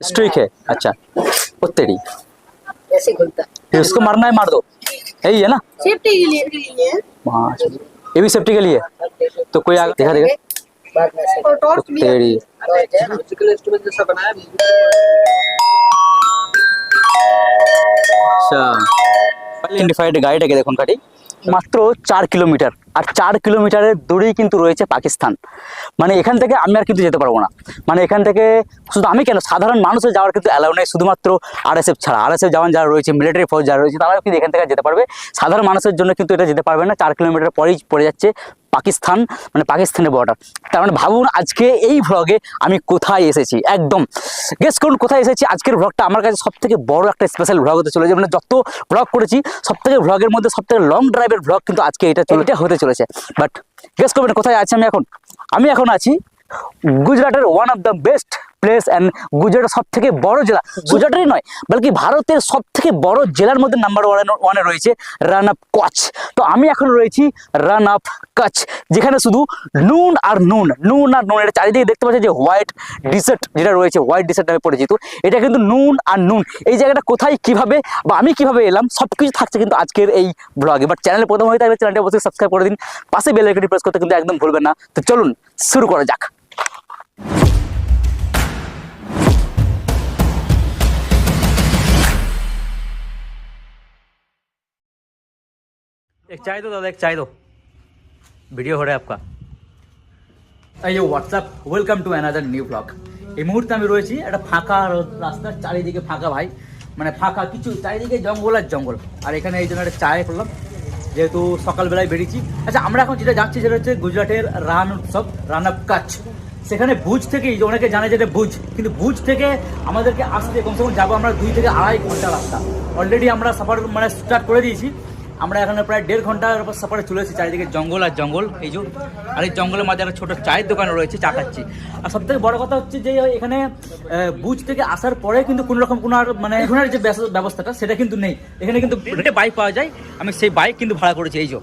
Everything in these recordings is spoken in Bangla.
स्ट्रिक है अच्छा तेरी ऐसे खुलता है फिर उसको मारना है मार दो यही है ना सेफ्टी के लिए है ये भी सेफ्टी के लिए तो कोई आगे दिखा देगा और तो टॉर्च भी है तेरी टॉर्च है মাত্র চার কিলোমিটার। আর চার কিলোমিটারের দূরেই কিন্তু রয়েছে পাকিস্তান। মানে এখান থেকে আমি আর কিন্তু যেতে পারব না। মানে এখান থেকে শুধু আমি কেন? সাধারণ মানুষের যাওয়ার কিন্তু অ্যালাউ নেই। শুধুমাত্র আর আরএসএফ ছাড়া। আর আরএসএফ জওয়ান যারা রয়েছে মিলিটারি ফোর্স যারা রয়েছে, তারাও কিন্তু এখান থেকে যেতে পারবে। সাধারণ মানুষের জন্য কিন্তু এটা যেতে পারবে না। চার কিলোমিটার পরেই পড়ে যাচ্ছে। পাকিস্তান মানে পাকিস্তানের বর্ডার তার মানে ভাবুন আজকে এই ভ্লগে আমি কোথায় এসেছি, একদম। গেস করুন কোথায় এসেছি, আজকের ভ্লগটা আমার কাছে সব থেকে বড় একটা স্পেশাল ভ্লগ হতে চলেছে মানে যত ভ্লগ করেছি সব থেকে ভ্লগের মধ্যে সব থেকে লং ড্রাইভের ভ্লগ কিন্তু আজকে এটা চলে হতে চলেছে। বাট গেস করবেন কোথায় আছি আমি এখন? আমি এখন আছি গুজরাটের one of the best place and গুজরাটের সব থেকে বড় জেলা। গুজরাটেরই নয়, বলকি ভারতের সব থেকে বড় জেলার মধ্যে নাম্বার ওয়ান ওয়ানে রয়েছে রান আপ কচ তো আমি এখন রয়েছি রান আপ কচ যেখানে শুধু নুন আর নুন নুন আর নুন, এটা চারিদিকে দেখতে পাচ্ছি যে হোয়াইট ডিসার্ট যেটা রয়েছে, হোয়াইট ডিসার্ট নামে পরিচিত। এটা কিন্তু নুন আর নুন। এই জায়গাটা কোথায়, কীভাবে বা আমি কীভাবে এলাম সব কিছু থাকছে কিন্তু আজকের এই ব্লগে বাট চ্যানেলে প্রথম হয়ে থাকলে চ্যানেলটি অবশ্যই সাবস্ক্রাইব করে দিন। পাশে বেল আইকনটি প্রেস করতে কিন্তু একদম ভুলবেন না। তো চলুন, শুরু করা যাক। एक चाय दो दादा एक चाय दो ভিডিও হরে আপকা এই যে WhatsApp welcome to another new blog এই মুহূর্তে আমি রয়েছি একটা ফাঁকা রাস্তা চারিদিকে ফাঁকা ভাই মানে ফাঁকা কিছু চারিদিকে জঙ্গল আর জঙ্গল আর এখানে এই জন্য একটা চায় করলাম যেহেতু সকালবেলায় বেরিয়েছি আচ্ছা আমরা এখন যেটা যাচ্ছি সেটা হচ্ছে গুজরাটের রান উৎসব রান অফ কাচ সেখানে ভুজ থেকে অনেকে জানে যেটা ভুজ কিন্তু ভুজ থেকে আমাদেরকে আসতে কমসে কম যাবো আমরা দুই থেকে আড়াই ঘন্টা রাস্তা অলরেডি আমরা সাফার মানে স্টার্ট করে দিয়েছি আমরা এখানে প্রায় দেড় ঘণ্টার উপর সাপারে চলে এসেছি, চারিদিকে জঙ্গল আর জঙ্গল। এই যে, আর এই জঙ্গলের মাঝে একটা ছোটো চায়ের দোকান রয়েছে চা খাচ্ছি আর সব থেকে বড় কথা হচ্ছে যে, এখানে বুঝ থেকে আসার পরে কিন্তু কোনো রকম কোনো আর মানে এখানের যে ব্যবস্থাটা, সেটা কিন্তু নেই। এখানে কিন্তু রেটে বাইক পাওয়া যায়। আমি সেই বাইক কিন্তু ভাড়া করেছি, এই যে।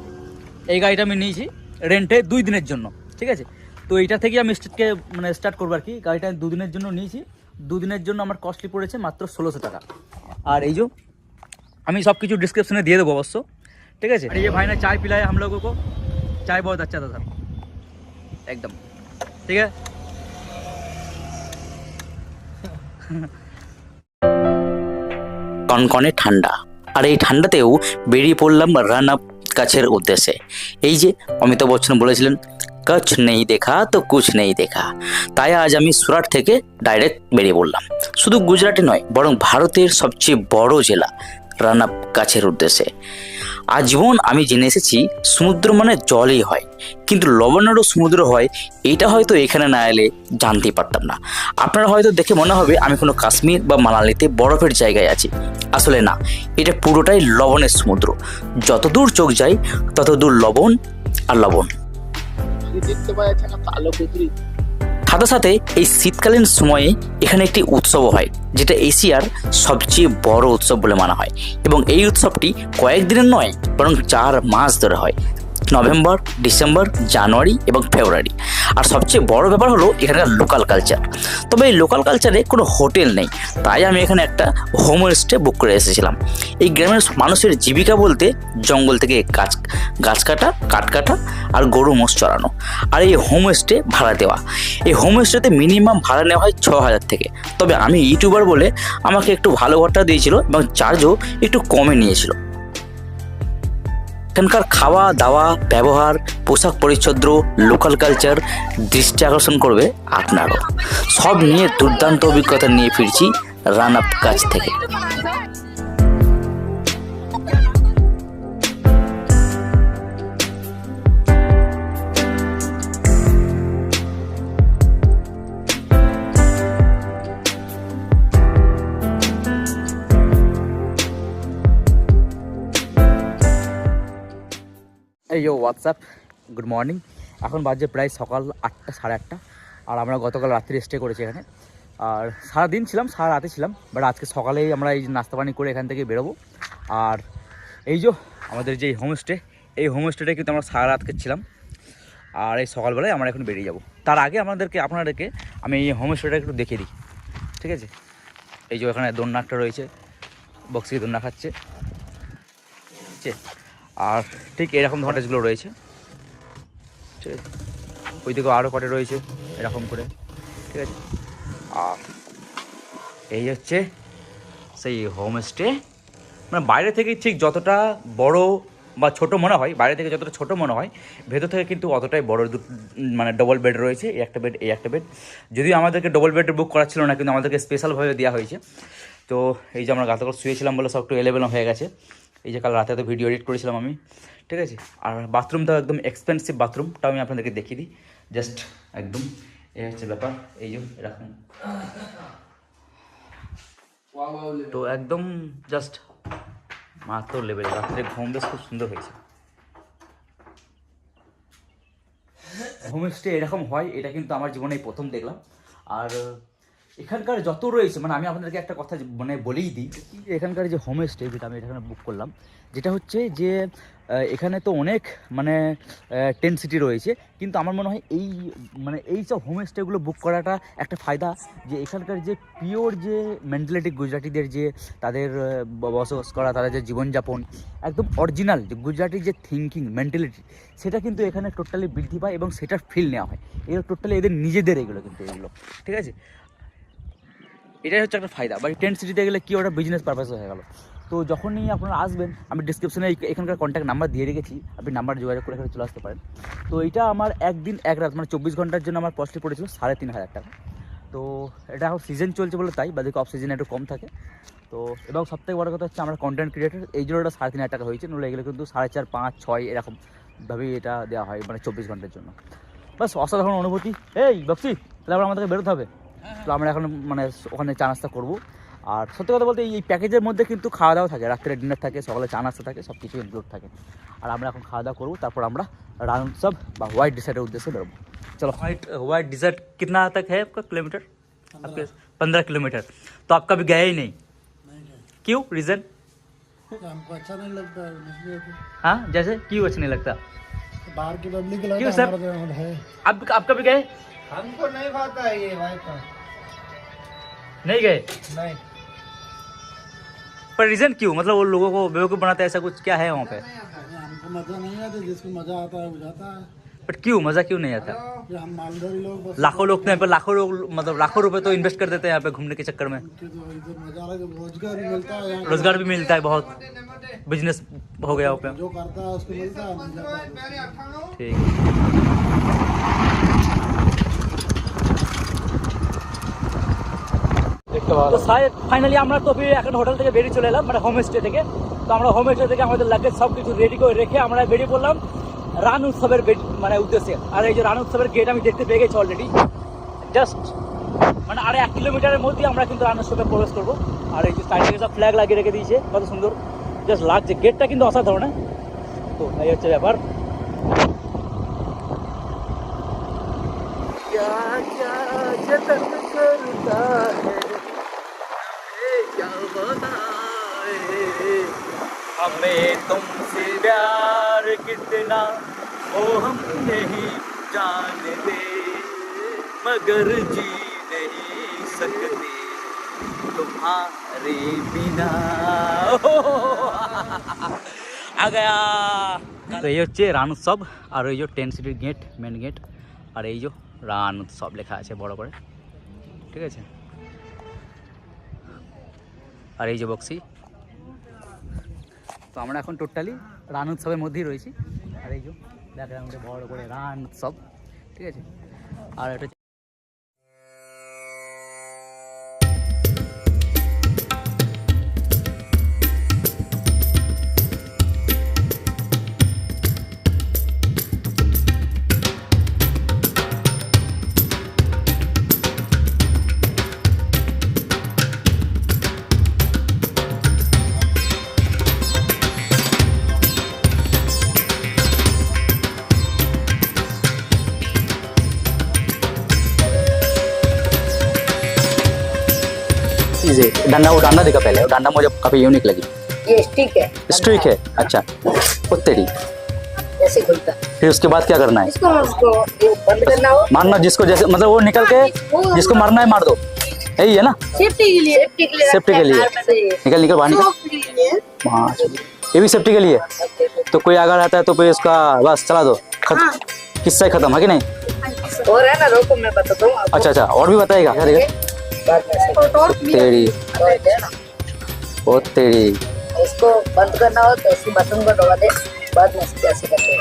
এই গাড়িটা আমি নিয়েছি রেন্টে দুই দিনের জন্য, ঠিক আছে? তো এইটা থেকেই আমি স্টেটকে মানে স্টার্ট করব আর কি। গাড়িটা আমি দুদিনের জন্য নিয়েছি। দুদিনের জন্য আমার কস্টলি পড়েছে মাত্র ষোলোশো টাকা। আর এই যে, আমি সব কিছু ডিসক্রিপশনে দিয়ে দেবো অবশ্য। ठीक है ये भाई ने चाय पिलाया हम लोगों को चाय बहुत अच्छा था सर एकदम ठीक है কনকনে ঠান্ডা আর এই ঠান্ডাতেও বেরিয়ে পড়লাম রান আপ কাছের উদ্দেশ্যে এই যে অমিতাভ বচ্চন বলেছিলেন কচ নেই দেখা তো কুছ নেই দেখা তাই আজ আমি সুরাট থেকে ডাইরেক্ট বেরিয়ে পড়লাম শুধু গুজরাটে নয় বরং ভারতের সবচেয়ে বড় জেলা রান আপ কাছের উদ্দেশ্যে আজীবন আমি জেনে এসেছি সমুদ্র মানে জলই হয়। কিন্তু লবণেরও সমুদ্র হয়, এটা হয়তো এখানে না এলে জানতেই পারতাম না। আপনারা হয়তো দেখে মনে হবে আমি কোনো কাশ্মীর বা মানালিতে বরফের জায়গায় আছি। আসলে না, এটা পুরোটাই লবণের সমুদ্র। যত দূর চোখ যায় তত দূর লবণ আর লবণ। দেখতে পাওয়া যাচ্ছে না কালো সাথে সাথে এই শীতকালীন সময়ে এখানে একটি উৎসবও হয়, যেটা এশিয়ার সবচেয়ে বড় উৎসব বলে মানা হয়। এবং এই উৎসবটি কয়েকদিনের নয়, বরং চার মাস ধরে হয়। নভেম্বর, ডিসেম্বর, জানুয়ারি এবং ফেব্রুয়ারি। আর সবচেয়ে বড় ব্যাপার হলো এখানকার লোকাল কালচার তবে এই লোকাল কালচারে কোনো হোটেল নেই। তাই আমি এখানে একটা হোম স্টে বুক করে এসেছিলাম। এই গ্রামের মানুষের জীবিকা বলতে জঙ্গল থেকে গাছ গাছ কাটা, কাঠ কাটা আর গরু মোষ চড়ানো। আর এই হোম স্টে ভাড়া দেওয়া। এই হোম স্টেতে মিনিমাম ভাড়া নেওয়া হয় ছ হাজার থেকে। তবে আমি ইউটিউবার বলে আমাকে একটু ভালো ঘরটা দিয়েছিল এবং চার্জও একটু কমে নিয়েছিল। এখানকার খাওয়া, দাওয়া, ব্যবহার, পোশাক পরিচ্ছদ্র লোকাল কালচার দৃষ্টি আকর্ষণ করবে আপনারও। সব নিয়ে দুর্দান্ত অভিজ্ঞতা নিয়ে ফিরছি রান আপ কাছ থেকে। এই যো হোয়াটসঅ্যাপ গুড মর্নিং এখন বাজে প্রায় সকাল আটটা, সাড়ে আটটা। আর আমরা গতকাল রাত্রি স্টে করেছি এখানে। আর সারা দিন ছিলাম, সারা রাতে ছিলাম। বাট আজকে সকালেই আমরা এই নাস্তা পানি করে এখান থেকে বেরোবো। আর এই যে, আমাদের যে হোমস্টে এই হোমস্টেটা কিন্তু আমরা সারা রাতকে ছিলাম আর এই সকালবেলায় আমরা এখন বেরিয়ে যাব। তার আগে আমাদেরকে, আপনাদেরকে আমি এই হোমস্টেটা একটু দেখিয়ে দিই। ঠিক আছে? এই যে এখানে দোলনা একটা রয়েছে বক্সি দোলনা খাচ্ছে? আর ঠিক এরকম কটেজগুলো রয়েছে। ঠিক আছে? ওইদিকে আরও কটে রয়েছে, এরকম করে। ঠিক আছে? আর এই হচ্ছে সেই হোমস্টে মানে বাইরে থেকে ঠিক যতটা বড় বা ছোট মনে হয়, বাইরে থেকে যতটা ছোট মনে হয়, ভেতর থেকে কিন্তু অতটাই বড় মানে ডবল বেড রয়েছে, এই একটা বেড এই একটা বেড যদিও আমাদেরকে ডবল বেড বুক করা ছিল না, কিন্তু আমাদেরকে স্পেশালভাবে দেওয়া হয়েছে। তো এই যে আমরা গতকাল শুয়েছিলাম বলে সব একটু এলেবেল হয়ে গেছে। এই যে কাল রাতে তো ভিডিও এডিট করেছিলাম আমি, ঠিক আছে? আর বাথরুমটাও একদম এক্সপেন্সিভ বাথরুমটাও আমি আপনাদেরকে দেখিয়ে দিই। জাস্ট একদম এই হচ্ছে ব্যাপার, এই যে, এরকম। তো একদম জাস্ট মাত্র লেভেল রাত্রে ঘুম বেশ খুব সুন্দর হয়েছে। হোমস্টে এরকম হয়, এটা কিন্তু আমার জীবনে প্রথম দেখলাম। আর এখানকার যত রয়েছে মানে আমি আপনাদেরকে একটা কথা মানে বলেই দিই এখানকার যে হোমস্টে যেটা আমি এখানে বুক করলাম, যেটা হচ্ছে যে এখানে তো অনেক মানে টেন সিটি রয়েছে, কিন্তু আমার মনে হয় এই মানে এই সব হোমস্টেগুলো বুক করাটা একটা ফায়দা, যে এখানকার যে পিওর যে মেন্টালিটি গুজরাটিদের যে তাদের বসবাস করা, তাদের যে জীবনযাপন, একদম অরিজিনাল যে গুজরাটি যে থিঙ্কিং মেন্টালিটি সেটা কিন্তু এখানে টোটালি বৃদ্ধি পায় এবং সেটার ফিল নেওয়া হয়। এগুলো টোটালি এদের নিজেদের এগুলো কিন্তু এগুলো, ঠিক আছে? এটাই হচ্ছে একটা ফায়দা। বা টেন্ট সিটিতে গেলে কি ওটা বিজনেস পারপাস হয়ে গেল? তো যখনই আপনারা আসবেন, আমি ডিসক্রিপশনে এখানকার কন্ট্যাক্ট নাম্বার দিয়ে রেখেছি, আপনি নাম্বার যোগাযোগ করে এখানে চলে আসতে পারেন। তো এটা আমার একদিন, এক রাত মানে চব্বিশ ঘণ্টার জন্য আমার কস্টলি পড়েছিল সাড়ে তিন হাজার টাকা। তো এটা এখন সিজন চলছে বলে তাই বাদিকে অফ সিজনে একটু কম থাকে। তো এবং সবথেকে বড় কথা হচ্ছে আমরা কন্টেন্ট ক্রিয়েটার এই জন্য এটা সাড়ে তিন হাজার টাকা হয়েছে, নইলে এগুলো কিন্তু সাড়ে চার, পাঁচ, ছয় এরকমভাবেই এটা দেওয়া হয় মানে চব্বিশ ঘণ্টার জন্য। বাস অসাধারণ অনুভূতি। এই বক্সি, তাহলে আবার আমাদেরকে বেরোতে হবে। তো আমরা এখন মানে ওখানে চা নাস্তা করবো আর সত্যি কথা বলতে এই প্যাকেজের মধ্যে কিন্তু খাওয়া দাওয়া থাকে রাত্রে ডিনার থাকে সকালে চা নাস্তা থাকে সব কিছু ইনক্লুড থাকে আর আমরা এখন খাওয়া দাওয়া করবো তারপর আমরা রাউন্ড সব বা হোয়াইট ডিসার্টের উদ্দেশ্যে বেরোবো चलो व्हाइट व्हाइट डिजर्ट कितना तक है आपका किलोमीटर आपके पंद्रह किलोमीटर तो आप कभी गए ही नहीं, नहीं क्यों रीज़न हमको अच्छा नहीं लगता हाँ जैसे क्यों अच्छा नहीं लगता बाहर की पब्लिक क्यों सर आप, आप कभी गए हमको नहीं खाता है ये वाइफ का नहीं गए? नहीं। पर रीज़न क्यों? मतलब वो लोगों को बेवकूफ़ बनाते हैं ऐसा कुछ क्या है वहाँ पे? हमको मज़ा नहीं आता जिसको मज़ा आता है वो जाता है। बट क्यों? मज़ा क्यों नहीं आता? ये हम मालदारी लोग बस लाखों लोग तो यहाँ पे लाखों लोग मतलब लाखों रुपए तो इन्वेस्ट कर देते हैं यहाँ पे घूमने के चक्कर में। तो इधर नज़ारा के रोज़गार भी मिलता है रोज़गार भी मिलता है बहुत। बिज़नेस हो गया वहाँ पे। जो তো ফাইনালি আমরা তো ফির এখন হোটেল থেকে বেরিয়ে চলে এলাম মানে হোম স্টে থেকে তো আমরা হোম স্টে থেকে আমাদের লাগেজ সব কিছু রেডি করে রেখে আমরা বেরিয়ে পড়লাম রান উৎসবের বে- মানে উদ্দেশ্যে আর এই যে রান উৎসবের গেট আমি দেখতে পেয়ে গেছি অলরেডি জাস্ট মানে আর এক কিলোমিটারের মধ্যেই আমরা কিন্তু রান উৎসবে প্রবেশ করবো আর এই যে সাইড থেকে সব ফ্ল্যাগ লাগিয়ে রেখে দিয়েছে কত সুন্দর জাস্ট লাগছে গেটটা কিন্তু অসাধারণ হ্যাঁ? তো এই হচ্ছে ব্যাপার क्या क्या जतन करता है हमें तुमसे प्यार कितना वो हम नहीं जानते मगर जी नहीं सकते तुम्हारे बिना आ गया তো এই হচ্ছে রান উৎসব আর এই যে টেন সিটির গেট মেন গেট আর এই যে রান উৎসব লেখা আছে বড় করে ঠিক আছে আর এই যে বক্সি তো আমরা এখন টোটালি রান উৎসবের মধ্যেই রয়েছি। আর এই যে ব্যাকগ্রাউন্ডে বড় করে রান উৎসব, ঠিক আছে? আর এটা डंडा वो डंडा देखा पहले वो डंडा मुझे काफ़ी यूनिक लगी। ये स्टिक है। स्ट्रिक है? अच्छा। वो तेरी जैसे खुलता फिर उसके बाद क्या करना है? इसको उसको बंद करना हो। मारना जिसको जैसे मतलब वो निकल के जिसको मारना है मार दो। यही है ना? सेफ्टी के लिए सेफ्टी के लिए हैं। निकल निकल बाहर निकल हाँ ये भी सेफ्टी के लिए। तो कोई अगर आता है तो फिर उसका बस चला दो। खत, किस्सा ही खत्म है कि नहीं? और है ना रोको मैं बताता हूँ अच्छा अच्छा और भी बताएगा क्या है। तेरी। इसको बंद करना हो तो इसी बटन को दबा दे। बाद में कैसे करते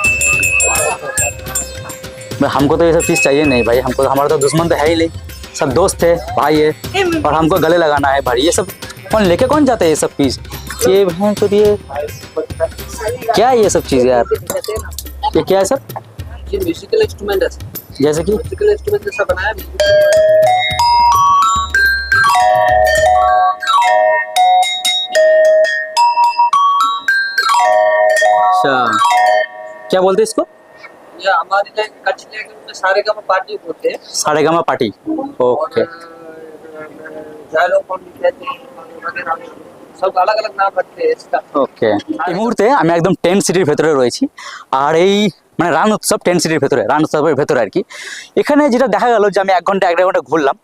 हमको तो ये सब चीज़ चाहिए नहीं भाई। हमको हमारा तो दुश्मन तो है ही नहीं। सब दोस्त है भाई है। और हमको गले लगाना है भाई। ये सब कौन लेके कौन जाता है ये सब चीज़? ये भैंस तो ये क्या है ये सब चीज़ यार? ये क्या है सब? ये म्यूजिकल इंस्ट्रूमेंट है। जैसे कि म्यूजिकल इंस्ट्रूमेंट जैसा बनाया अच्छा क्या बोलते हैं इसको ये हमारी लाइन कच्छ लैंग्वेज में सारे का पार्टी बोलते हैं सारे गामा पार्टी ओके जायलोफोन भी कहते हैं वगैरह सब अलग अलग नाम रखते हैं इसका ওকে এই মুহূর্তে আমি একদম টেন সিটির ভেতরে রয়েছি আর এই মানে রান উৎসব টেন সিটির ভেতরে রান উৎসবের ভেতরে আর কি এখানে যেটা দেখা গেল যে আমি এক ঘন্টা এক দেড় ঘন্টা ঘুরলাম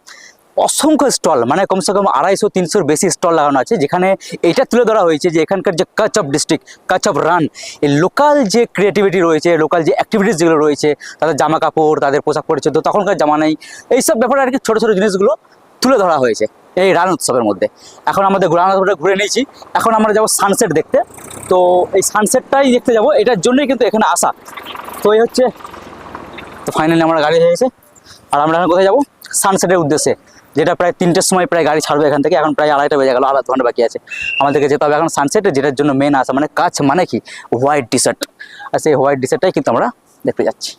অসংখ্য স্টল মানে কমসে কম আড়াইশো, তিনশোর বেশি স্টল লাগানো আছে, যেখানে এটা তুলে ধরা হয়েছে যে এখানকার যে Kutch of district, Kutch of Rann, এই লোকাল যে ক্রিয়েটিভিটি রয়েছে, লোকাল যে অ্যাক্টিভিটিস যেগুলো রয়েছে, তাদের জামা কাপড় তাদের পোশাক পরিচ্ছদ, তখনকার জামা নেই, এইসব ব্যাপারে আর কি ছোটো ছোটো জিনিসগুলো তুলে ধরা হয়েছে, এই রান উৎসবের মধ্যে। এখন আমাদের রান ঘুরে নিয়েছি, এখন আমরা যাব সানসেট দেখতে, তো এই সানসেটটাই দেখতে যাব, এটার জন্যই কিন্তু এখানে আসা। তো এই হচ্ছে, তো ফাইনালি আমরা গাড়ি হয়ে গেছে, আর আমরা এখন কোথায় যাব? সানসেটের উদ্দেশ্যে। যেটা প্রায় তিনটের সময় প্রায় গাড়ি ছাড়বে এখান থেকে, এখন প্রায় আড়াইটা বেজে গেল আড়াই ঘণ্টা বাকি আছে। আমাদেরকে যেতে হবে এখন সানসেট যেটার জন্য মেন আসা মানে কাজ মানে কি? হোয়াইট টি শার্ট আর সেই হোয়াইট টি শার্টটাই কিন্তু আমরা দেখতে যাচ্ছি।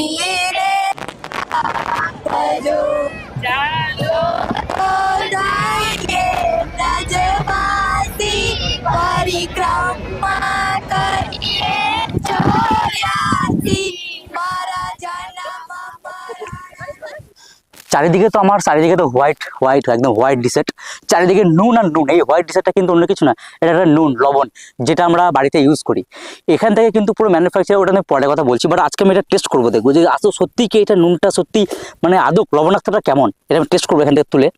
Yeah, চারিদিকে তো আমার, চারিদিকে তো হোয়াইট হোয়াইট একদম হোয়াইট ডিসেট চারিদিকে নুন আর নুন, এই হোয়াইট ডিসেটটা কিন্তু অন্য কিছু না, এটা একটা নুন, লবণ, যেটা আমরা বাড়িতে ইউজ করি। এখান থেকে কিন্তু পুরো ম্যানুফ্যাকচার ওটা আমি পরে কথা বলছি বাট আজকে আমি এটা টেস্ট করব, দেখব যে আসলে সত্যি কি এটা নুনটা সত্যি মানে আদৌ লবণাক্তটা কেমন? এটা আমি টেস্ট করব এখান থেকে তুলে।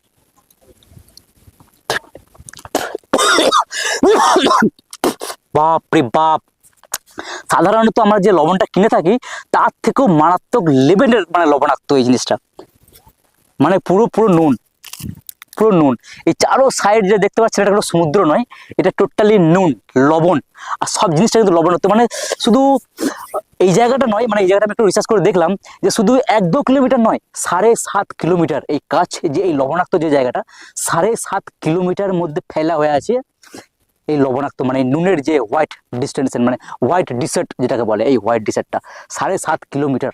বাপ রে বাপ! সাধারণত আমরা যে লবণটা কিনে থাকি, তার থেকেও মারাত্মক লেভেলের মানে লবণাক্ত এই জিনিসটা। মানে পুরো পুরো নুন। পুরো নুন। এই চারো সাইড যে দেখতে পাচ্ছেন, এটা কোনো সমুদ্র নয়, এটা টোটালি নুন, লবণ। আর সব জিনিসটা কিন্তু লবণাক্ত মানে শুধু এই জায়গাটা নয় মানে এই জায়গাটা আমি একটু রিসার্চ করে দেখলাম যে শুধু এক দু কিলোমিটার নয়, সাড়ে সাত কিলোমিটার এই কাছ যে এই লবণাক্ত যে জায়গাটা, সাড়ে সাত কিলোমিটার মধ্যে ফেলা হয়ে আছে এই লবণাক্ত মানে নুনের যে হোয়াইট ডিস্টেন্সেন মানে হোয়াইট ডিসার্ট যেটাকে বলে, এই হোয়াইট ডিসার্টটা সাড়ে সাত কিলোমিটার।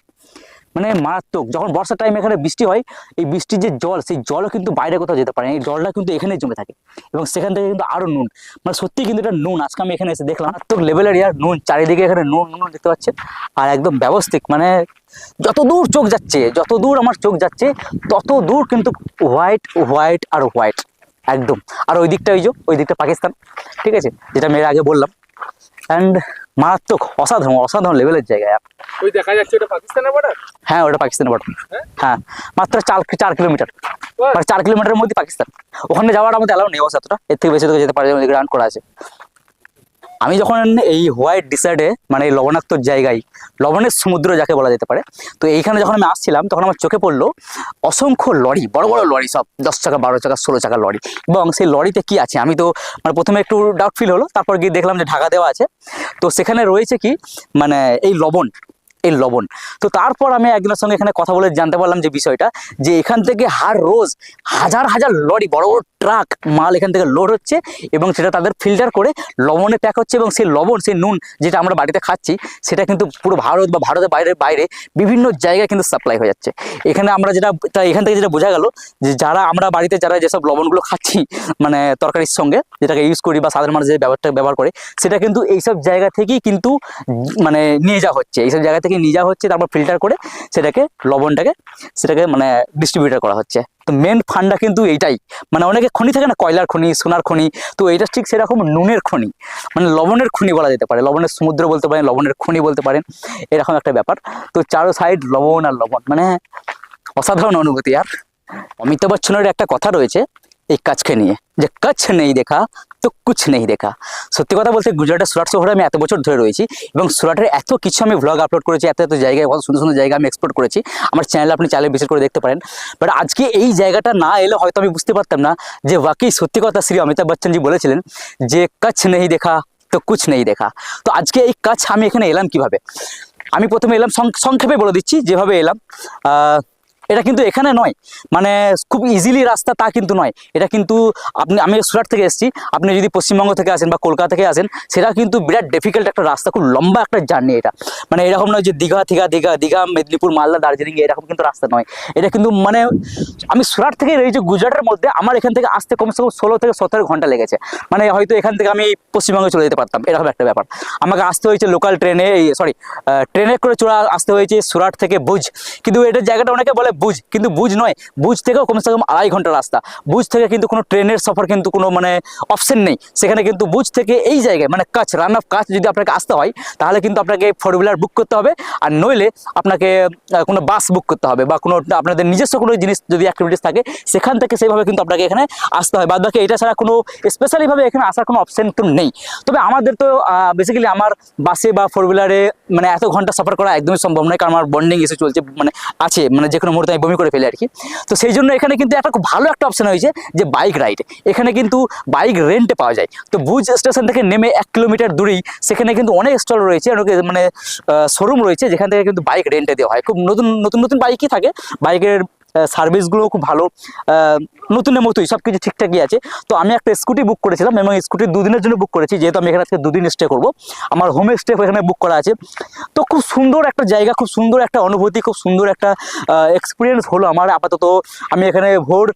মানে মারাত্মক। যখন বর্ষার টাইম এখানে বৃষ্টি হয়, এই বৃষ্টির যে জল, সেই জলও কিন্তু বাইরে কোথাও যেতে পারে না। এই জলটা কিন্তু এখানে জমে থাকে এবং সেখান থেকে কিন্তু আরও নুন। মানে সত্যি কিন্তু এটা নুন। আজকে আমি এখানে এসে দেখলাম, মারাত্মক লেভেলের ইয়ার নুন। চারিদিকে এখানে নুন নুন দেখতে পাচ্ছেন। আর একদম ব্যবস্থিক মানে যত দূর চোখ যাচ্ছে যত দূর আমার চোখ যাচ্ছে তত দূর কিন্তু হোয়াইট হোয়াইট আর হোয়াইট একদম। আর ওই দিকটা ওই যে, ওই দিকটা পাকিস্তান। ঠিক আছে? যেটা মেয়ের আগে বললাম। অ্যান্ড মারাত্মক, অসাধারণ অসাধারণ লেভেলের জায়গায় ওই দেখা যাচ্ছে ওটা পাকিস্তানের বর্ডার হ্যাঁ ওটা পাকিস্তানের বর্ডার হ্যাঁ? মাত্র চার চার কিলোমিটার মানে চার কিলোমিটারের মধ্যে পাকিস্তান। ওখানে যাওয়ার আমাদের অ্যালাউ নেই এতটা। এর থেকে বেশি তো যেতে পারে গ্রান্ট করা আছে। আমি যখন এই হোয়াইট ডিসার্টে মানে এই লবণাক্ত জায়গায় লবণের সমুদ্র যাকে বলা যেতে পারে তো এইখানে যখন আমি আসছিলাম তখন আমার চোখে পড়ল অসংখ্য লরি বড় বড় লরি সব দশ চাকা বারো চাকা ষোলো চাকা লরি। এবং সেই লরিতে কি আছে? আমি তো মানে প্রথমে একটু ডাউট ফিল হলো তারপর গিয়ে দেখলাম যে ঢাকা দেওয়া আছে। তো সেখানে রয়েছে কি মানে এই লবণ এই লবণ। তো তারপর আমি একজনের সঙ্গে এখানে কথা বলে জানতে পারলাম যে বিষয়টা, যে এখান থেকে হার রোজ হাজার হাজার লরি, বড় বড় ট্রাক মাল এখান থেকে লোড হচ্ছে এবং সেটা তাদের ফিল্টার করে লবণে প্যাক হচ্ছে এবং সেই লবণ, সেই নুন যেটা আমরা বাড়িতে খাচ্ছি, সেটা কিন্তু পুরো ভারত বা ভারতের বাইরে বাইরে বিভিন্ন জায়গায় কিন্তু সাপ্লাই হয়ে যাচ্ছে। এখানে আমরা যেটা এখান থেকে যেটা বোঝা গেল যে যারা আমরা বাড়িতে, যারা যেসব লবণগুলো খাচ্ছি মানে তরকারির সঙ্গে, যেটাকে ইউজ করি বা সাধারণ মানুষ যে ব্যবহারটা ব্যবহার করে, সেটা কিন্তু এইসব জায়গা থেকেই কিন্তু মানে নিয়ে যাওয়া হচ্ছে। এইসব জায়গা থেকে নিয়ে যাওয়া হচ্ছে, তারপর ফিল্টার করে সেটাকে, লবণটাকে সেটাকে মানে ডিস্ট্রিবিউটার করা হচ্ছে। তো মেন ফান্ডা কিন্তু এইটাই। মানে অনেকে খনি থাকে না, কয়লার খনি, সোনার খনি, তো এটা ঠিক সেরকম নুনের খনি। মানে লবণের খনি বলা যেতে পারে। লবণের সমুদ্র বলতে পারেন, লবণের খনি বলতে পারেন, এরকম একটা ব্যাপার। তো চারো সাইড লবণ আর লবণ। মানে অসাধারণ অনুভূতি, আর অমিতাভ বচ্চনের একটা কথা রয়েছে এই কাজকে নিয়ে যে কচ্ছ নেই দেখা তো কুছ নেই দেখা সত্যি কথা বলতে গুজরাটের সুরাট শহরে আমি এত বছর ধরে রয়েছি এবং সুরাটের এত কিছু আমি ভ্লগ আপলোড করেছি এত এত জায়গায় কত সুন্দর সুন্দর জায়গা আমি এক্সপ্লোর করেছি আমার চ্যানেলে আপনি চ্যানেলে বিশেষ করে দেখতে পারেন বাট আজকে এই জায়গাটা না এলে হয়তো আমি বুঝতে পারতাম না যে বাকি সত্যি কথা শ্রী অমিতাভ বচ্চনজি বলেছিলেন যে কচ্ছ নেই দেখা তো কুছ নেই দেখা তো আজকে এই কাজ আমি এখানে এলাম কীভাবে আমি প্রথমে এলাম সংক্ষেপে বলে দিচ্ছি যেভাবে এলাম এটা কিন্তু এখানে নয়। মানে খুব ইজিলি রাস্তা তা কিন্তু নয়। এটা কিন্তু আপনি, আমি সুরাট থেকে এসেছি। আপনি যদি পশ্চিমবঙ্গ থেকে আসেন বা কলকাতা থেকে আসেন, সেটা কিন্তু বিরাট ডিফিকাল্ট একটা রাস্তা, খুব লম্বা একটা জার্নি এটা। মানে এরকম নয় যে দীঘা থিঘা দীঘা দীঘা, মেদিনীপুর, মালদা, দার্জিলিং এরকম কিন্তু রাস্তা নয়। এটা কিন্তু মানে আমি সুরাট থেকে রয়েছি গুজরাটের মধ্যে, আমার এখান থেকে আসতে কমসে কম ষোলো থেকে সতেরো ঘণ্টা লেগেছে। মানে হয়তো এখান থেকে আমি পশ্চিমবঙ্গে চলে যেতে পারতাম, এরকম একটা ব্যাপার। আমাকে আসতে হয়েছে লোকাল ট্রেনে সরি ট্রেনে করে চলে আসতে হয়েছে সুরাট থেকে ভুজ। কিন্তু এটার জায়গাটা অনেকে বলে ভুজ কিন্তু ভুজ নয় ভুজ থেকেও কমসে কম আড়াই ঘণ্টা রাস্তা। ভুজ থেকে কিন্তু কোনো ট্রেনের সফর কিন্তু কোনো মানে অপশন নেই। সেখানে কিন্তু ভুজ থেকে এই জায়গায় মানে কাছ রান অফ কাছ যদি আপনাকে আসতে হয়, তাহলে কিন্তু আপনাকে ফোর হুইলার বুক করতে হবে। আর নইলে আপনাকে কোনো বাস বুক করতে হবে বা কোনো আপনাদের নিজস্ব কোনো জিনিস যদি অ্যাক্টিভিটিস থাকে, সেখান থেকে সেইভাবে কিন্তু আপনাকে এখানে আসতে হয়। বাদ বাকি এটা ছাড়া কোনো স্পেশালিভাবে এখানে আসার কোনো অপশন তো নেই। তবে আমাদের তো বেসিক্যালি আমার বাসে বা ফোর হুইলারে মানে এত ঘণ্টা সফর করা একদমই সম্ভব নয়, কারণ আমার বন্ডিং ইস্যু চলছে মানে আছে মানে যে কোনো মুহূর্তে আমি বমি করে ফেলি আর কি। তো সেই জন্য এখানে কিন্তু একটা খুব ভালো একটা অপশান হয়েছে যে বাইক রাইড এখানে কিন্তু বাইক রেন্টে পাওয়া যায়। তো ভুজ স্টেশন থেকে নেমে এক কিলোমিটার দূরেই সেখানে কিন্তু অনেক স্টল রয়েছে, অনেক মানে শোরুম রয়েছে, যেখান থেকে কিন্তু বাইক রেন্টে দেওয়া হয়। খুব নতুন নতুন নতুন বাইকই থাকে। বাইকের সার্ভিসগুলো খুব ভালো নতুনের মতোই সব কিছু ঠিকঠাকই আছে। তো আমি একটা স্কুটি বুক করেছিলাম এবং স্কুটি দুদিনের জন্য বুক করেছি, যেহেতু আমি এখানে আজকে দুদিন স্টে করব। আমার হোম স্টে এখানে বুক করা আছে। তো খুব সুন্দর একটা জায়গা, খুব সুন্দর একটা অনুভূতি, খুব সুন্দর একটা এক্সপিরিয়েন্স হলো আমার। আপাতত আমি এখানে ভোর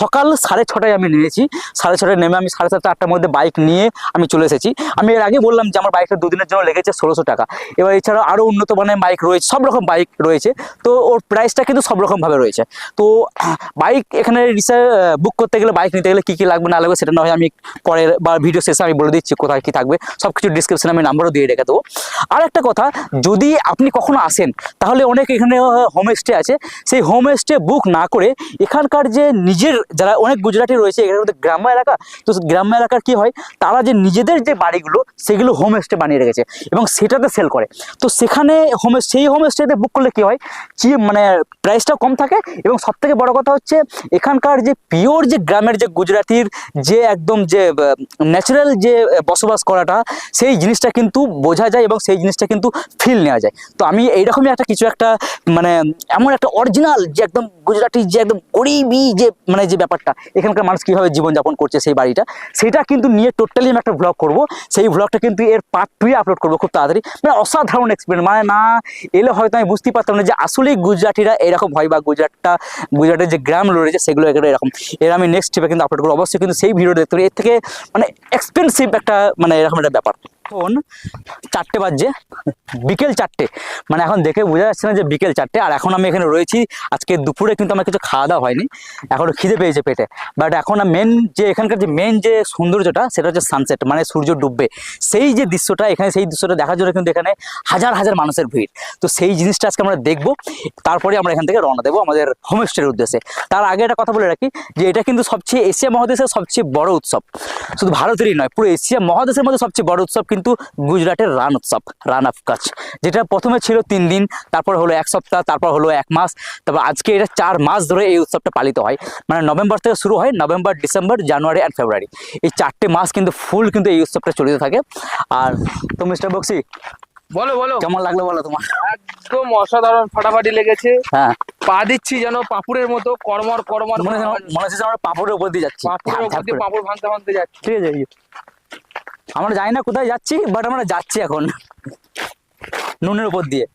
সকাল সাড়ে ছটায় আমি নেমেছি। সাড়ে ছটায় নেমে আমি সাড়ে সাতটা, আটটার মধ্যে বাইক নিয়ে আমি চলে এসেছি। আমি এর আগে বললাম যে আমার বাইকটা দুদিনের জন্য লেগেছে ষোলোশো টাকা। এবার এছাড়াও আরও উন্নত মানের বাইক রয়েছে, সব রকম বাইক রয়েছে। তো ওর প্রাইসটা কিন্তু সব রকমভাবে রয়েছে। তো বাইক এখানে রিসার্চ বুক করতে গেলে বাইক নিতে গেলে কী কী লাগবে না লাগবে সেটা না হয় আমি পরের বা ভিডিও শেষে আমি বলে দিচ্ছি কোথায় কী থাকবে। সব কিছু ডিসক্রিপশনে আমি নাম্বারও দিয়ে রেখে দেবো। আর একটা কথা যদি আপনি কখনো আসেন তাহলে অনেক এখানে হোম স্টে আছে। সেই হোম স্টে বুক না করে এখানকার যে নিজের যারা অনেক গুজরাটি রয়েছে এখানে মধ্যে গ্রাম্য এলাকা তো গ্রাম্য এলাকার কি হয় তারা যে নিজেদের যে বাড়িগুলো সেগুলো হোম স্টে বানিয়ে রেখেছে এবং সেটাতে সেল করে। তো সেখানে হোম সেই হোম স্টেতে বুক করলে কি হয় চিপ মানে প্রাইসটাও কম থাকে এবং সব থেকে বড় কথা হচ্ছে, এখানকার যে পিওর যে গ্রামের যে গুজরাটির যে একদম যে ন্যাচারাল যে বসবাস করাটা, সেই জিনিসটা কিন্তু বোঝা যায় এবং সেই জিনিসটা কিন্তু ফিল নেওয়া যায়। তো আমি এইরকমই একটা কিছু একটা মানে এমন একটা অরিজিনাল যে একদম গুজরাটি যে একদম গরিবই যে মানে যে ব্যাপারটা, এখানকার মানুষ কীভাবে জীবনযাপন করছে সেই বাড়িটা, সেটা কিন্তু নিয়ে টোটালি আমি একটা ব্লগ করব। সেই ব্লগটা কিন্তু এর পার্ট টুয়ে আপলোড করব খুব তাড়াতাড়ি। মানে অসাধারণ এক্সপিরিয়েন্স মানে না এলে হয়তো আমি বুঝতেই পারতাম না যে আসলেই গুজরাটিরা এরকম হয় বা গুজরাটটা গুজরাটের যে গ্রাম রয়েছে সেগুলো একটা এরকম। এর আমি নেক্সট টিপে কিন্তু আপলোড করব। অবশ্যই কিন্তু সেই ভিডিও দেখতে পারি এর থেকে মানে এক্সপেন্সিভ একটা মানে এরকম একটা ব্যাপার। এখন চারটে বাজছে। বিকেল চারটে। মানে এখন দেখে বোঝা যাচ্ছে না যে বিকেল চারটে। আর এখন আমি এখানে রয়েছি। আজকে দুপুরে কিন্তু আমার কিছু খাওয়া দাওয়া হয়নি। এখনও খিদে পেয়েছে পেটে। বাট এখন মেন যে এখানকার যে মেন যে সৌন্দর্যটা, সেটা হচ্ছে সানসেট মানে সূর্য ডুববে। সেই যে দৃশ্যটা, এখানে সেই দৃশ্যটা দেখার জন্য কিন্তু এখানে হাজার হাজার মানুষের ভিড়। তো সেই জিনিসটা আজকে আমরা দেখব। তারপরে আমরা এখান থেকে রওনা দেবো আমাদের হোমস্টের উদ্দেশ্যে। তার আগে একটা কথা বলে রাখি, যে এটা কিন্তু সবচেয়ে এশিয়া মহাদেশের সবচেয়ে বড় উৎসব। শুধু ভারতেরই নয়, পুরো এশিয়া মহাদেশের মধ্যে সবচেয়ে বড় উৎসব কিন্তু গুজরাটের রান উৎসব রান অফ কাচ যেটা প্রথমে ছিল তিন দিন তারপর হলো এক সপ্তাহ তারপর হলো এক মাস। তারপর আজকে এটা চার মাস ধরে এই উৎসবটা পালিত হয়। মানে নভেম্বর থেকে শুরু হয় November December January and February. এই চারটে মাস কিন্তু ফুল কিন্তু এই উৎসবটা চলিত থাকে। আর তো মিস্টার বক্সি বলো বলো। কেমন লাগল বলো তোমার? একদম অসাধারণ ফাটাফাটি লেগেছে। হ্যাঁ। পা দিচ্ছি যেন পাপুড়ের মতো কর্মর কর্মর মনে হচ্ছে আমার- মনে পাপড়ের উপর দিয়ে যাচ্ছি। ধ্যাপ উপর দিয়ে। পাপুড় ভাঙতে ভাঙতে যাচ্ছে। ঠিক আছে। আমরা জানি না কোথায় যাচ্ছি বাট আমরা যাচ্ছি এখন। নুনের উপর দিয়ে।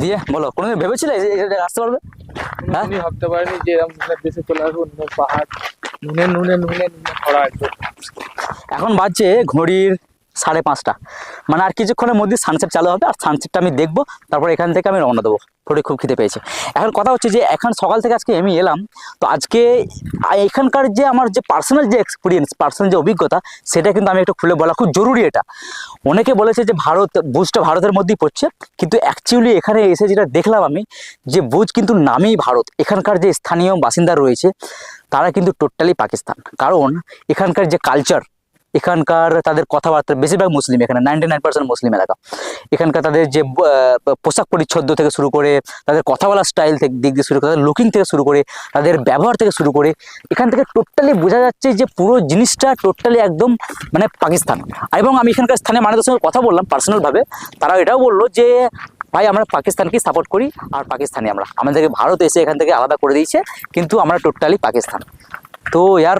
দিয়ে বলো কোনোদিন ভেবেছিলে আসতে পারবে? হ্যাঁ? আমি ভাবতে পারিনি যে এরকম দেশে চলে আসব পাহাড় নুনে নুনে নুনে নুনে ভরা একদম। এখন বাজছে ঘড়ির সাড়ে পাঁচটা। মানে আর কিছুক্ষণের মধ্যে সানসেট চালু হবে আর সানসেটটা আমি দেখব তারপর এখান থেকে আমি রওনা দেবো। ফটো খুব খেতে পেয়েছে। এখন কথা হচ্ছে যে, এখন সকাল থেকে আজকে আমি এলাম, তো আজকে এখানকার যে আমার যে পার্সোনাল যে এক্সপিরিয়েন্স পার্সোনাল যে অভিজ্ঞতা, সেটা কিন্তু আমি একটু খুলে বলা খুব জরুরি এটা। অনেকে বলেছে যে, ভারত বুজটা ভারতের মধ্যেই পড়ছে, কিন্তু অ্যাকচুয়ালি এখানে এসে যেটা দেখলাম আমি, যে বুজ কিন্তু নামেই ভারত। এখানকার যে স্থানীয় বাসিন্দা রয়েছে, তারা কিন্তু টোটালি পাকিস্তান। কারণ এখানকার যে কালচার এখানকার তাদের কথাবার্তা, বেশিরভাগ মুসলিম এখানে নাইনটি নাইন পার্সেন্ট মুসলিম এলাকা। এখানকার তাদের যে পোশাক পরিচ্ছদ থেকে শুরু করে, তাদের কথা বলার স্টাইল থেকে, দিক দিয়ে শুরু করে, তাদের লুকিং থেকে শুরু করে, তাদের ব্যবহার থেকে শুরু করে, এখান থেকে টোটালি বোঝা যাচ্ছে যে পুরো জিনিসটা টোটালি একদম মানে পাকিস্তান। এবং আমি এখানকার স্থানীয় মানুষদের সঙ্গে কথা বললাম পার্সোনালভাবে তারা এটাও বলল যে, ভাই, আমরা পাকিস্তানকেই সাপোর্ট করি, আর পাকিস্তানি আমরা। আমাদেরকে ভারত এসে এখান থেকে আলাদা করে দিয়েছে, কিন্তু আমরা টোটালি পাকিস্তান। তো, ইয়ার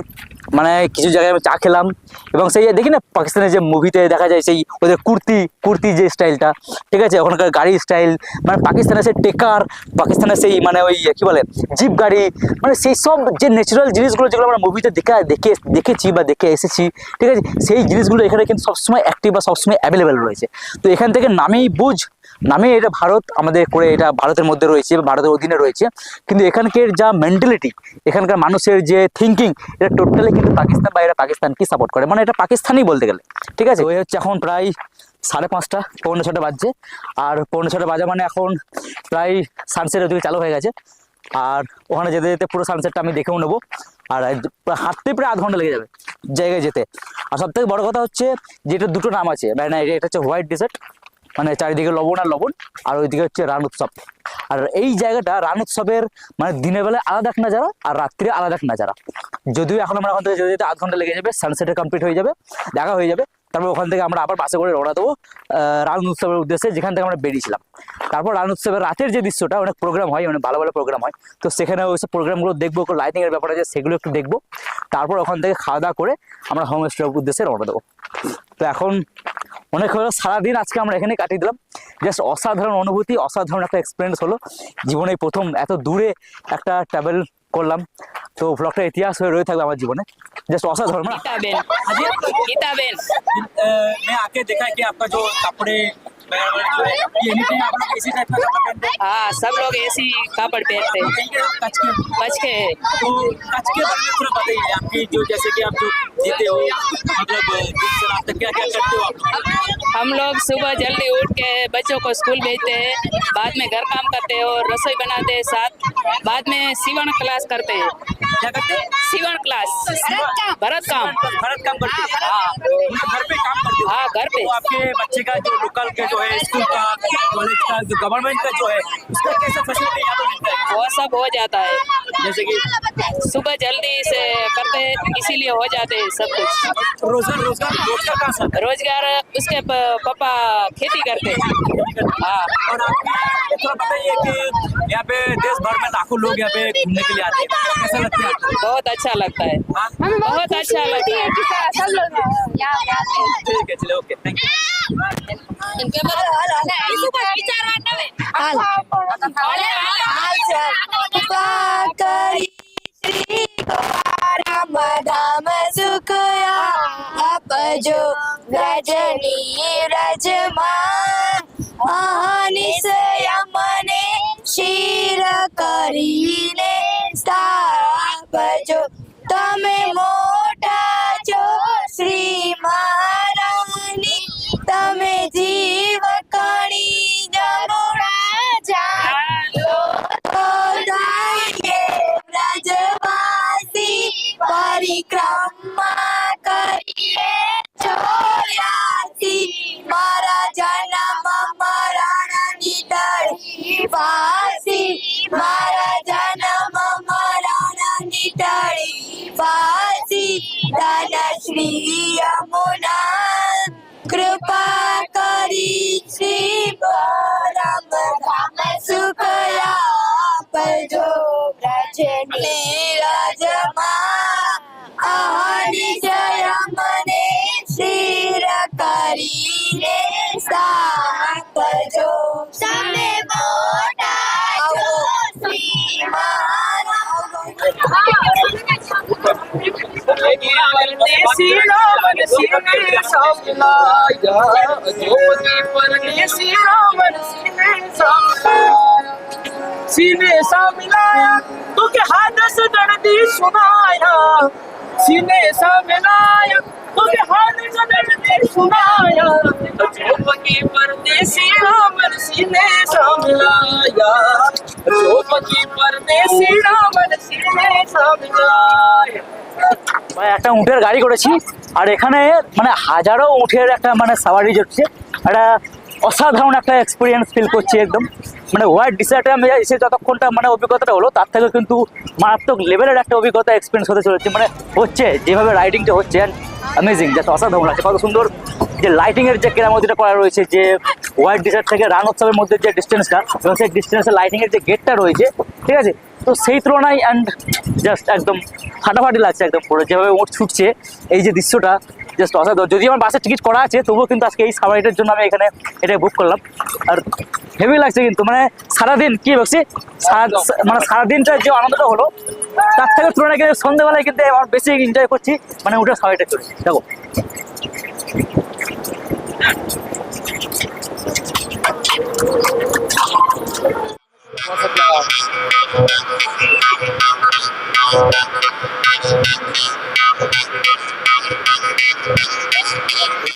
মানে কিছু জায়গায় আমি চা খেলাম। এবং সেই দেখি না পাকিস্তানের যে মুভিতে দেখা যায় সেই ওদের কুর্তি কুর্তি যে স্টাইলটা ঠিক আছে? ওখানকার গাড়ির স্টাইল মানে পাকিস্তানের সেই টেকার, পাকিস্তানের সেই মানে ওই কি বলে জিপ গাড়ি মানে সেই সব যে ন্যাচারাল জিনিসগুলো যেগুলো আমরা মুভিতে দেখা, দেখে, দেখেছি বা দেখে এসেছি, ঠিক আছে? সেই জিনিসগুলো এখানে কিন্তু সবসময় অ্যাক্টিভ বা সবসময় অ্যাভেলেবেল রয়েছে। তো এখান থেকে নামেই বুঝ নামে এটা ভারত আমাদের করে এটা ভারতের মধ্যে রয়েছে ভারতের অধীনে রয়েছে। কিন্তু এখানকার যা মেন্টালিটি এখানকার মানুষের যে থিঙ্কিং এটা টোটালি কিন্তু পাকিস্তান বা এরা পাকিস্তানকে সাপোর্ট করে। মানে এটা পাকিস্তানই বলতে গেলে, ঠিক আছে? ওই হচ্ছে এখন প্রায় সাড়ে পাঁচটা, পৌনে ছটা বাজছে। আর পৌনে ছটা বাজে মানে এখন প্রায় সানসেট ওদিকে চালু হয়ে গেছে। আর ওখানে যেতে যেতে পুরো সানসেটটা আমি দেখেও নেব। আর হাঁটতে প্রায় আধ ঘণ্টা লেগে যাবে জায়গায় যেতে। আর সব থেকে বড় কথা হচ্ছে যেটা দুটো নাম আছে মানে এটা হচ্ছে হোয়াইট ডেজার্ট মানে চারিদিকে লবণ আর লবণ, আর ওইদিকে হচ্ছে রান উৎসব। আর এই জায়গাটা রান উৎসবের মানে দিনের বেলায় আলাদা এক নাজারা আর রাত্রে আলাদা এক নাজারা। যদিও এখন আমরা ওখান থেকে যেতে আধ ঘণ্টা লেগে যাবে সানসেটে কমপ্লিট হয়ে যাবে, দেখা হয়ে যাবে। তারপর ওখান থেকে আমরা আবার বাসে করে রওনা দেবো রান উৎসবের উদ্দেশ্যে যেখান থেকে আমরা বেরিয়েছিলাম। তারপর রান উৎসবের রাতের যে দৃশ্যটা, অনেক প্রোগ্রাম হয় অনেক ভালো ভালো প্রোগ্রাম হয়। তো সেখানে ওই সব প্রোগ্রামগুলো দেখব লাইটিং এর ব্যাপার আছে, সেগুলো একটু দেখব। তারপর ওখান থেকে খাওয়া দাওয়া করে আমরা হোম স্টের উদ্দেশ্যে রওনা দেবো। তো এখন অনেক হলো, সারাদিন আজকে আমরা এখানে কাটিয়ে দিলাম। জাস্ট অসাধারণ অনুভূতি, অসাধারণ একটা এক্সপিরিয়েন্স হলো। জীবনে প্রথম এত দূরে একটা ট্রাভেল করলাম তো ব্লগটা ইতিহাস হয়ে রয়ে থাকবে আমার জীবনে জাস্ট অসাধারণ মানে गीता बेन गीता बेन मैं आके देखा कि आपका जो कपड़े जो है सब लोग ऐसी कापड़ पहनते हैं? कच्छ के है। तो कच्छ के बारे में थोड़ा बताइए आपकी जो जैसे कि आप जो जीते हो मतलब क्या क्या करते हो आप? हम लोग सुबह जल्दी उठ के बच्चों को स्कूल भेजते हैं बाद में घर काम करते हैं और रसोई बनाते हैं साथ बाद में सीवन क्लास करते हैं। क्या करते हैं? सीवन क्लास। भरत काम। भरत काम करते हैं। हाँ। मतलब घर पे काम करते हो? हाँ घर पे। तो आपके बच्चे का जो लोकल के जो है स्कूल का कॉलेज का जो गवर्नमेंट का जो है उसका कैसा फैसिलिटी यहाँ पर मिलता है? वह सब हो जाता है। जैसे कि सुबह जल्दी से करते इसीलिए हो जाते सब कुछ। रोज़गार रोज़गार रोज़गार कहाँ से रोज़गार उसके पापा खेती करते हाँ। बताइए कि यहाँ पे देश भर में लाखों लोग यहाँ पे घूमने के लिए आते हैं। कैसा लगता है बहुत अच्छा लगता है। हाँ। बहुत अच्छा लगता है ठीक है चलो ओके थैंक यू राम धाम सुखया अपजो रजनी रजमा निशयमने शीर करीने स्थापजो तमे मोटा जो श्रीमा परदेसी रावण सीने सामलाया अजोगी परदेसी रावण सीने सामलाया सीने सामलाया तो के हादस गणदी सुनाया सीने सामलाया तो के हादस गणदी सुनाया अजोगी परदेसी रावण सीने सामलाया अजोगी परदेसी रावण सीने सामलाया ভাই একটা উঠের গাড়ি করেছি আর এখানে মানে হাজারো উঠের একটা মানে সাওয়ারি হচ্ছে একটা অসাধারণ একটা এক্সপিরিয়েন্স ফিল করছি একদম মানে হোয়াইট ডিসার্টে আমি এসে যতক্ষণটা মানে অভিজ্ঞতাটা হলো তার থেকে কিন্তু মারাত্মক লেভেলের একটা অভিজ্ঞতা এক্সপিরিয়েন্স হতে চলেছে মানে হচ্ছে যেভাবে রাইডিংটা হচ্ছে অ্যামেজিং জাস্ট অসাধারণ লাগছে। কত সুন্দর যে লাইটিংয়ের যে কেরামতিটা করা রয়েছে, যে হোয়াইট ডিজার্ট থেকে রান উৎসবের মধ্যে যে ডিস্টেন্সটা এবং সেই ডিস্টেন্সে লাইটিংয়ের যে গেটটা রয়েছে, ঠিক আছে? তো সেই তুলনায় অ্যান্ড জাস্ট একদম ফাটাফাটি লাগছে একদম পুরো, যেভাবে ওট ছুটছে, এই যে দৃশ্যটা জাস্ট অসাধারণ। যদি আমার বাসের টিকিট করা আছে, তবুও কিন্তু আজকে এই সাবারিটার জন্য আমি এখানে এটা বুক করলাম। আর হেভি লাগছে কিন্তু মানে সারাদিন, কি বলছি মানে সারাদিনটা যে আনন্দটা হলো, তার থেকে তুলনায় কিন্তু সন্ধ্যেবেলায় কিন্তু আমার বেশি এনজয় করছি মানে ওটা সাবারিটা চলছে দেখো। What's up, love?